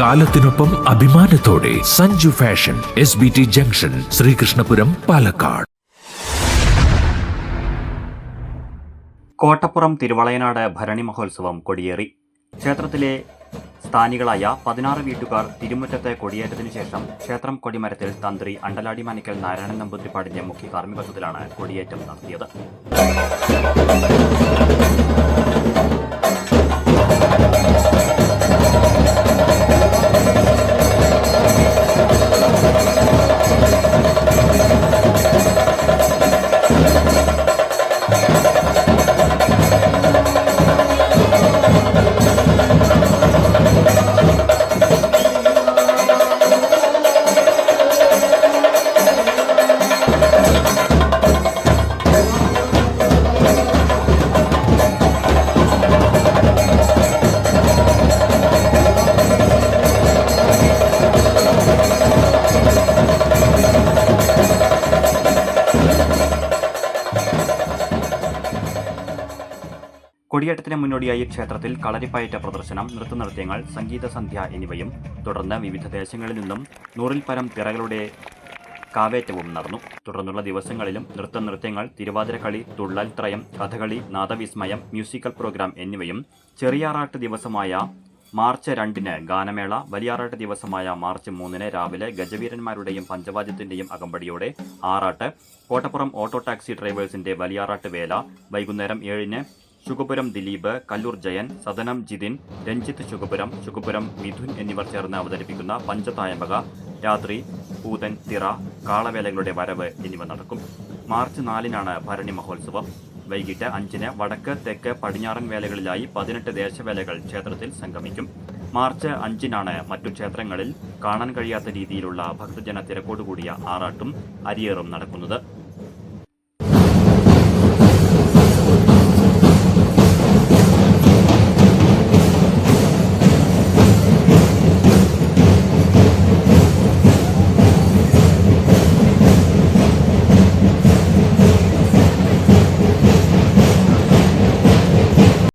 കാലത്തിനൊപ്പം അഭിമാനത്തോടെ Sanju fashion S B T junction Sreekrishnapuram Palakkad. Kottappuram Thiruvalayanad Bharani മഹോത്സവം കൊടിയേറി. ക്ഷേത്രത്തിലെ സ്ഥാനികളായ പതിനാറ് വീട്ടുകാർ തിരുമുറ്റത്തെ കൊടിയേറ്റത്തിനു ശേഷം ക്ഷേത്രം കൊടിമരത്തിൽ തന്ത്രി അണ്ടലാടി മാനിക്കൽ നാരായണൻ നമ്പൂതിരിപ്പാടിന്റെ മുഖ്യ കാർമ്മികത്വത്തിലാണ് കൊടിയേറ്റം നടത്തിയത്. കൊടിയേറ്റത്തിന് മുന്നോടിയായി ക്ഷേത്രത്തിൽ കളരിപ്പയറ്റ പ്രദർശനം നൃത്തനൃത്യങ്ങൾ സംഗീത സന്ധ്യ എന്നിവയും തുടർന്ന് വിവിധ ദേശങ്ങളിൽ നിന്നും നൂറിൽ പരം തിറകളുടെ കാവേറ്റവും നടന്നു. തുടർന്നുള്ള ദിവസങ്ങളിലും നൃത്തനൃത്യങ്ങൾ തിരുവാതിരക്കളി തുള്ളൽ ത്രയം കഥകളി നാദവിസ്മയം മ്യൂസിക്കൽ പ്രോഗ്രാം എന്നിവയും ചെറിയാറാട്ട് ദിവസമായ മാർച്ച് രണ്ടിന് ഗാനമേള വലിയാറാട്ട് ദിവസമായ മാർച്ച് മൂന്നിന് രാവിലെ ഗജവീരന്മാരുടെയും പഞ്ചവാദ്യത്തിന്റെയും അകമ്പടിയോടെ ആറാട്ട് കോട്ടപ്പുറം ഓട്ടോ ടാക്സി ഡ്രൈവേഴ്സിന്റെ വലിയാറാട്ട് വേല വൈകുന്നേരം ഏഴിന് ശുഗപുരം ദിലീപ് കല്ലൂർ ജയൻ സദനം ജിതിൻ രഞ്ജിത്ത് ശുഖപുരം ശുഖപുരം മിഥുൻ എന്നിവർ ചേർന്ന് അവതരിപ്പിക്കുന്ന പഞ്ചതായമ്പക രാത്രി പൂതൻ തിറ കാളവേലകളുടെ വരവ് എന്നിവ നടക്കും. മാർച്ച് നാലിനാണ് ഭരണി മഹോത്സവം. വൈകിട്ട് അഞ്ചിന് വടക്ക് തെക്ക് പടിഞ്ഞാറൻ വേലകളിലായി പതിനെട്ട് ദേശവേലകൾ ക്ഷേത്രത്തിൽ സംഗമിക്കും. മാർച്ച് അഞ്ചിനാണ് മറ്റു ക്ഷേത്രങ്ങളിൽ കാണാൻ കഴിയാത്ത രീതിയിലുള്ള ഭക്തജന തിരക്കോടുകൂടിയ ആറാട്ടും അരിയേറും നടക്കുന്നത്.